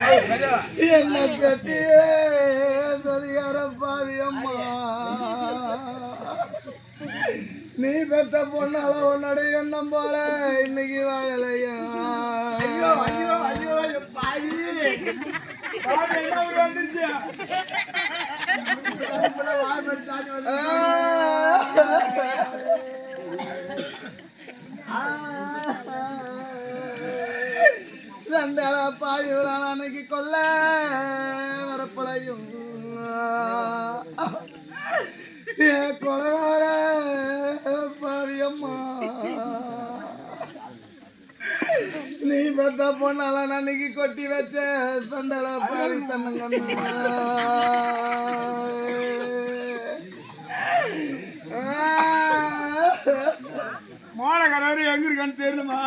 என்ன சரியார பாவி அம்மா. நீ பெத்த பொண்ணால உன்னுடைய எண்ணம் போல இன்னைக்கு வாழலையா? வந்துருச்சு? பாவி விழான அன்னைக்கு கொல்ல வரப்படையும் ஏ கொலகார பாவி அம்மா. நீ பெத்த பொண்ணால அன்னைக்கு கொட்டி வச்ச சண்டல பாவி தன்னங்கண்ணா. மோனகரவர் எங்க இருக்கான்னு தெரியணுமா?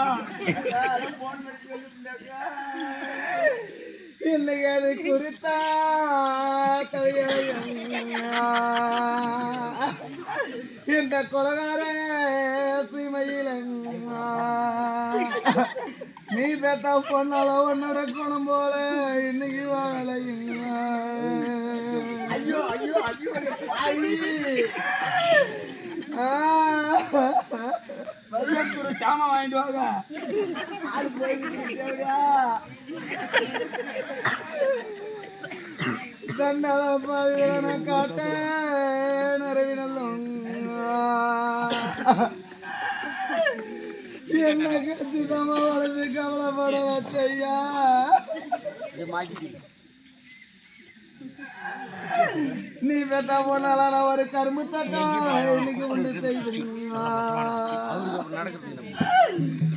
அது குறித்தா இந்த கொலகார சீமையில நீ பெத்த பொண்ணால உன்னோட குணம் போல இன்னைக்கு வாழலைங்க ஐயோ வாங்கிட்டு வாங்க. பாவிகளன காட்ட நிறவினல்லும் என்ன கச்சிதமா வளர்ந்து கவலைப்பட வச்சையா நீ பெத்தா போனால நான் ஒரு கரும்பு தட்டம் இன்னைக்கு உண்டு செய்து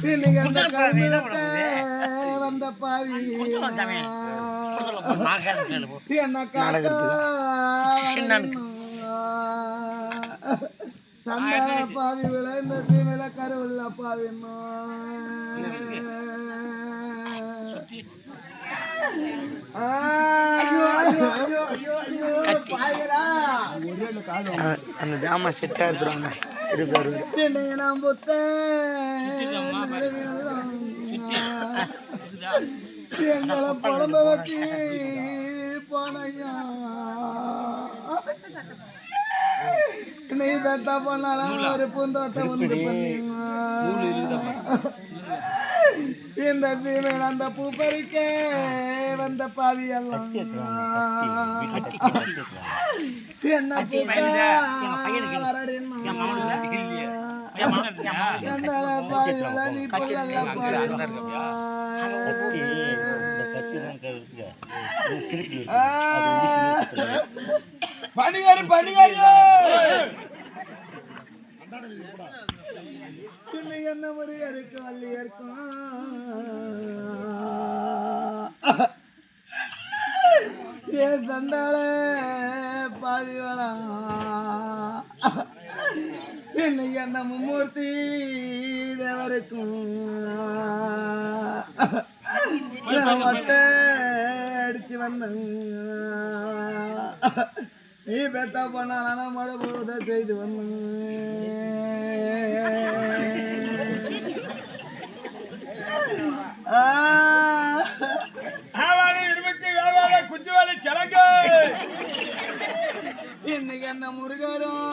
இன்னைக்கு அந்த கரும்பு வந்த பாவி பாவி விழ இந்த தீமையில கருவில்ல பாவி ஐயோ ஐயோ ஐயோ பாவிகளா. அந்த ஜாமா செட்டாக எடுத்துருவாங்க. நான் புத்த எங்களை புலம்ப வச்சு போனையா நீ பெத்தா போனாலும் ஒரு பூந்தோட்டம் வந்து இந்த தீமையில் அந்த பூ பறிக்க வந்த பாவி எல்லாம் என்ன பூத்தா வரடின்னா என்னடா பாவிகளா, நீ பொல்லல்ல பாவிகளா. பணிகாரி பணிகாரி இல்லை என்ன முறை இருக்கும் வள்ளி இருக்கும் ஏ தண்டால பாதிவளா இன்னைக்கு என்ன மும்மூர்த்தி தேவருக்கும்? மொட்டை அடிச்சு வந்தேன். நீ பெத்தா பண்ணால மழை போத செய்து இருபத்தி வேவார குச்சிவாலி கிழங்கு இன்னைக்கு என்ன முருகரும்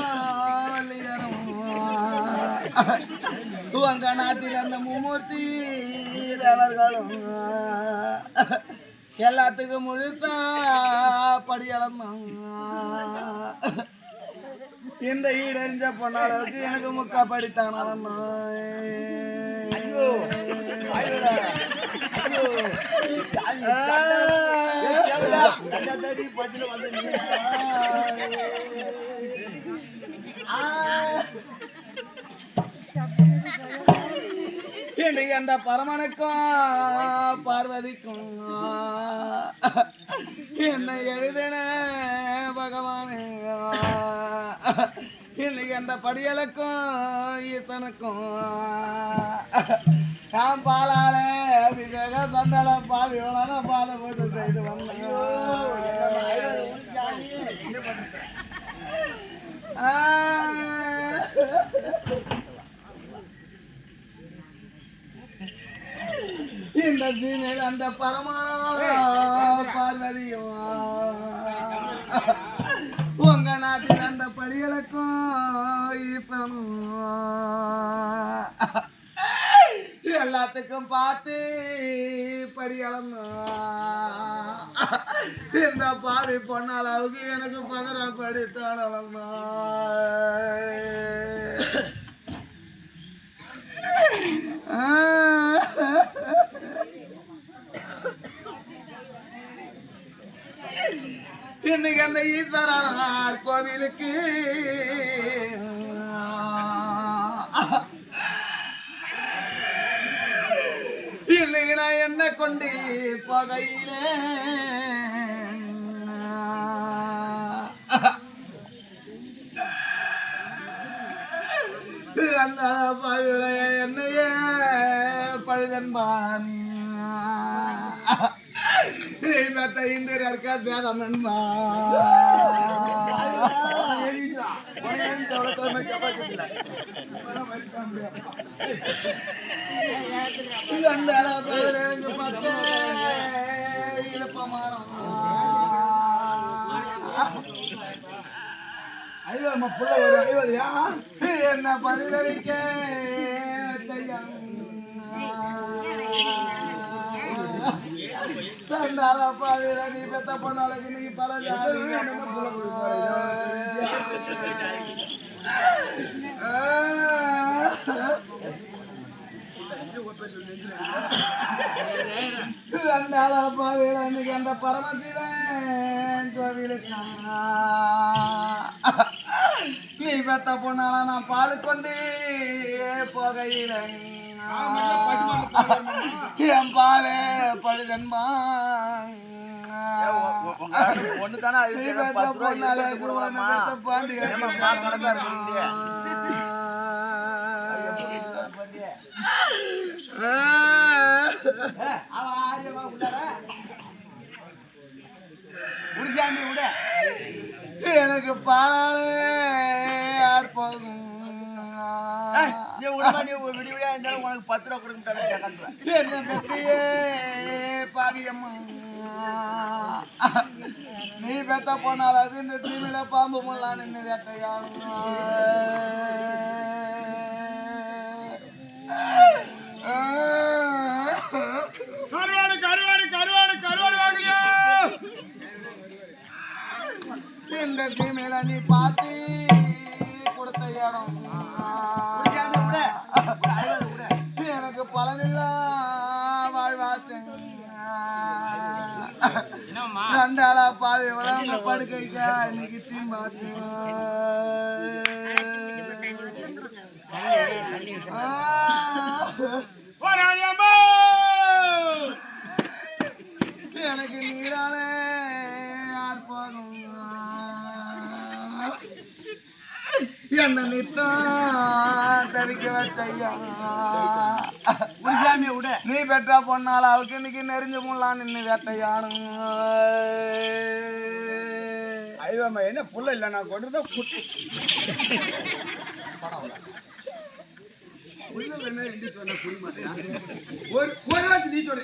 உங்க நாட்டில் அந்த மும்மூர்த்தி தேவர்களும் எல்லாத்துக்கும் முழுசா படியளந்தான் இந்த ஈடறிஞ்ச பொண்ணாளவுக்கு எனக்கு முக்கா படித்தானாலும் ஐயோ வந்து இன்னைக்கு அந்த பரமனுக்கும் பார்வதிக்கும். என்னை எழுதின பகவானே. இன்னைக்கு அந்த படியலுக்கும் ஈசனுக்கும். நான் பாலாளே வந்தாடா பாவி எவ்வளோ பாதை இந்த தீமையில் அந்த பரமா பார்வதியும் உங்க நாட்டில் அந்த படிகளுக்கும் இப்பனும் எல்லாத்துக்கும் பார்த்து படிகளம்மா இந்த பாவி பொண்ண அளவுக்கு எனக்கு பகரம் படித்தாளம்மா இன்னைக்கு அந்த ஈஸ்வரனார் கோவிலுக்கு இன்னைக்கு நான் என்ன கொண்டு பகையிலே. அந்த பகையில என்னையே பழுதன்பான். மெத்த இந்தியர் இருக்கா பேரம் ஐயோ நம்ம புள்ள ஒரு ஐயோயா என்ன பரிதவிக்க நீ பெத்த பொண்ணாளுக்கு நீ பல ஜாதி தண்டால பாவில இன்னைக்கு அந்த பரமத்திவன் கோவிலுக்கு நீ பெத்த பொண்ணால நான் பால் கொண்டு போகையில என் பாலே பழுதன்பா. ஒண்ணு தானே நீ பெத்த பொண்ணால குருவான பெத்த பாண்டி அவன் ஆரியமா உள்ளார? உரிசாமி விட எனக்கு பாலே யார் போகும் நீ உண்மை நீ விடி விடியா இருந்தாலும் உனக்கு பத்து ரூபா கொடுக்க பெத்தியே பாவியம்மா. நீ பெத்த போனால் அது இந்த தீமில பாம்பு முல்லாம் நின்று வேட்டையாடும் கருவாடு கருவாடு கருவாடு கருவாடு வாங்கலையா இந்த தீமில நீ பார்த்து வாழ்வாச்சு ரெண்டாளா பாவி வளர்ந்த படுக்கைக்கா இன்னைக்கு தீம்பாச்சு போராடியம்மா! எனக்கு நீராலே போகும் என்ன நித்தம் தவிக்க வச்சையா. உரிசாமியை விட. நீ பெற்றா பொண்ணால அவளுக்கு இன்னைக்கு நெறிஞ்சு முல்லாம் நின்று வேட்டையாடும் ஐயோ அம்மா என்ன புள்ள இல்ல? நான் கொண்டு தான் சொன்ன மாட்டேன் ஒரு நீ சொல்லு.